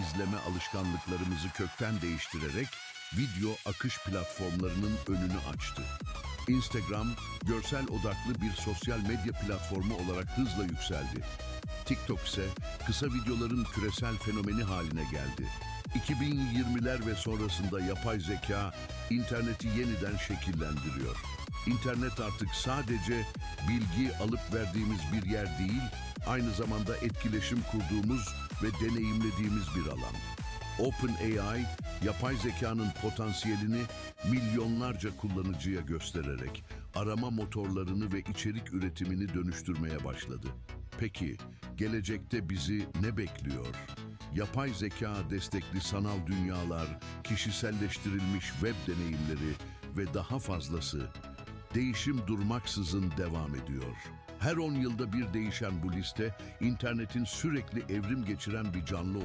izleme alışkanlıklarımızı kökten değiştirerek video akış platformlarının önünü açtı. Instagram, görsel odaklı bir sosyal medya platformu olarak hızla yükseldi. TikTok ise kısa videoların küresel fenomeni haline geldi. 2020'ler ve sonrasında yapay zeka interneti yeniden şekillendiriyor. İnternet artık sadece bilgi alıp verdiğimiz bir yer değil, aynı zamanda etkileşim kurduğumuz ve deneyimlediğimiz bir alan. OpenAI, yapay zekanın potansiyelini milyonlarca kullanıcıya göstererek arama motorlarını ve içerik üretimini dönüştürmeye başladı. Peki, gelecekte bizi ne bekliyor? Yapay zeka destekli sanal dünyalar, kişiselleştirilmiş web deneyimleri ve daha fazlası değişim durmaksızın devam ediyor. Her 10 yılda bir değişen bu liste, internetin sürekli evrim geçiren bir canlı